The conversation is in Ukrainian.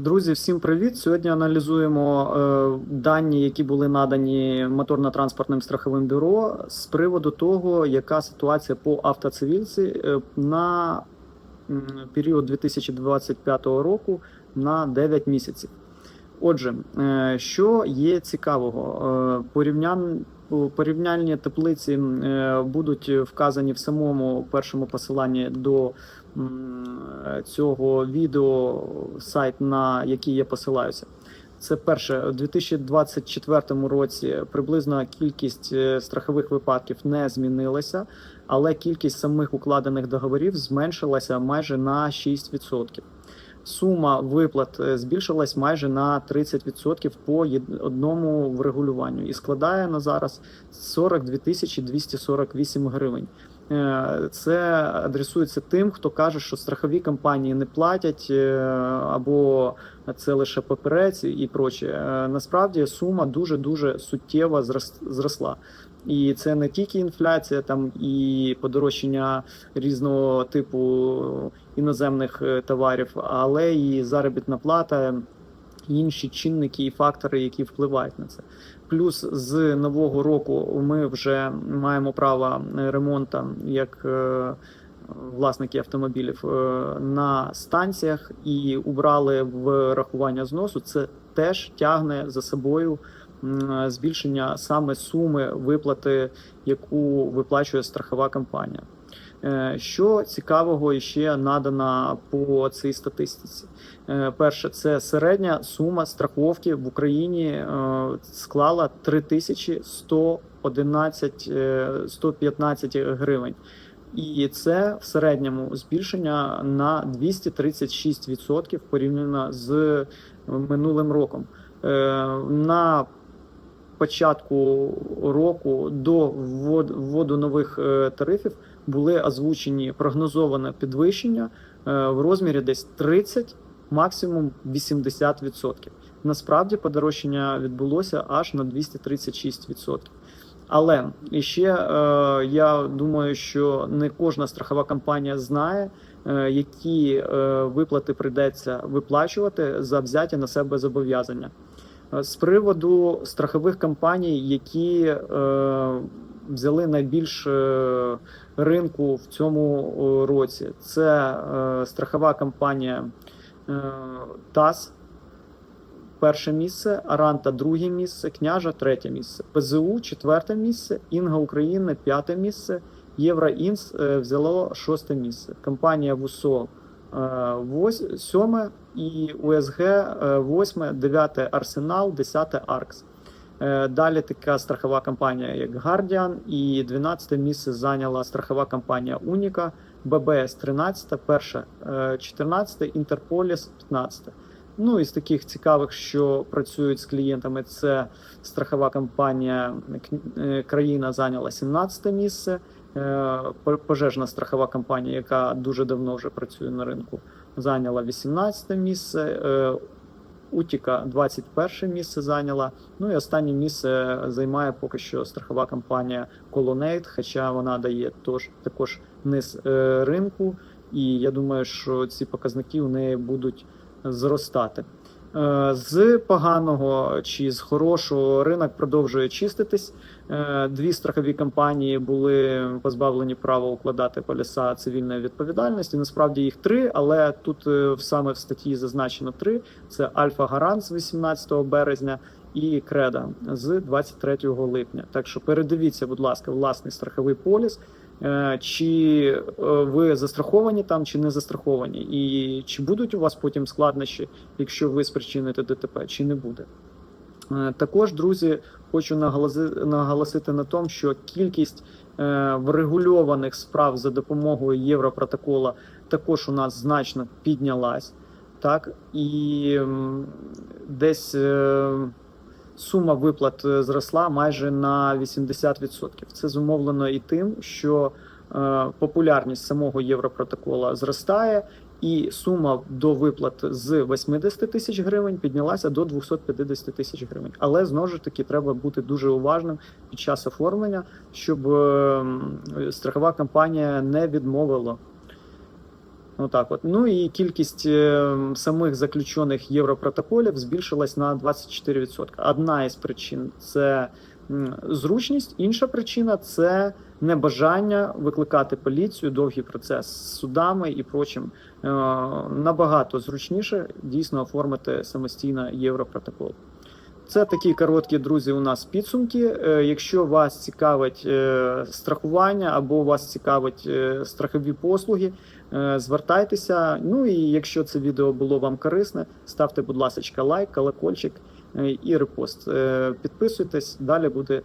Друзі, всім привіт! Сьогодні аналізуємо е, дані, які були надані моторно-транспортним страховим бюро з приводу того, яка ситуація по автоцивільці е, на період 2025 року на 9 місяців. Отже, е, що є цікавого? Е, порівнян... Порівняльні таблиці е, будуть вказані в самому першому посиланні до цього відео, сайт, на який я посилаюся. Це перше, у 2024 році приблизно кількість е, страхових випадків не змінилася, але кількість самих укладених договорів зменшилася майже на 6%. Сума виплат е, збільшилась майже на 30% по одному врегулюванню і складає на зараз 42 тисячі 248 гривень. Е, Це адресується тим, хто каже, що страхові компанії не платять е, або це лише паперець і проче. Е, Насправді сума дуже дуже суттєво зросла. І це не тільки інфляція, там і подорожчання різного типу іноземних товарів, але і заробітна плата, інші чинники і фактори, які впливають на це. Плюс з нового року ми вже маємо право ремонту як е, власники автомобілів е, на станціях і убрали в рахування зносу. Це теж тягне за собою збільшення саме суми виплати, яку виплачує страхова компанія. Е, Що цікавого ще надано по цій статистиці? Е, Перше, це середня сума страховки в Україні е, склала 3111 е, 115 гривень. І це в середньому збільшення на 236% порівняно з минулим роком. На початку року до ввод- вводу нових е, тарифів були озвучені прогнозоване підвищення е, в розмірі десь 30, максимум 80%. Насправді подорожчання відбулося аж на 236%. Але ще е, я думаю, що не кожна страхова компанія знає, які виплати прийдеться виплачувати за взяті на себе зобов'язання. Е, З приводу страхових компаній, які е, взяли найбільш е, ринку в цьому році, це е, страхова компанія е, ТАС. Перше місце, Аранта друге місце, Княжа третє місце, ПЗУ четверте місце, Інга України п'яте місце, Євроінс е, взяло шосте місце. Компанія ВУСО е, вось- сьоме і УСГ е, восьме, дев'яте Арсенал, десяте Аркс. Е, Далі така страхова компанія, як Guardian, і 12 місце зайняла страхова компанія Уніка, ББС 13, перше е, 14, Інтерполіс 15. Ну і з таких цікавих, що працюють з клієнтами, це страхова компанія е, країна зайняла 17 місце. Е, по- Пожежна страхова компанія, яка дуже давно вже працює на ринку, зайняла 18 місце. е, Утіка 21 місце зайняла. Ну і останнє місце займає поки що страхова компанія Colonnade, хоча вона дає тож, також низ е, ринку. І я думаю, що ці показники у неї будуть зростати. Е, З поганого чи з хорошого ринок продовжує чиститись. Е, Дві страхові компанії були позбавлені права укладати поліса цивільної відповідальності. Насправді їх три, але тут е, саме в статті зазначено три: це Альфа Гарант з 18 березня і Креда з 23 липня. Так що передивіться, будь ласка, власний страховий поліс. Е, Чи е, ви застраховані там, чи не застраховані, і чи будуть у вас потім складнощі, якщо ви спричините ДТП, чи не буде? Е, Також, друзі, хочу наголосити на тому, що кількість врегульованих справ за допомогою Європротокола також у нас значно піднялась. Так, і десь сума виплат е, зросла майже на 80%. Це зумовлено і тим, що е, популярність самого Європротокола зростає, і сума до виплат з 80 тисяч гривень піднялася до 250 тисяч гривень. Але знову ж таки треба бути дуже уважним під час оформлення, щоб е, страхова компанія не відмовила Отак от. Ну і кількість е, самих заключених європротоколів збільшилась на 24%. Одна із причин це зручність, інша причина це небажання викликати поліцію, довгий процес з судами і прочим. Е, Набагато зручніше дійсно оформити самостійно європротокол. Це такі короткі друзі. У нас підсумки. Е, Якщо вас цікавить е, страхування або вас цікавить е, страхові послуги, звертайтеся. Ну і якщо це відео було вам корисне, ставте, будь ласка, лайк, колокольчик і репост. Підписуйтесь, далі буде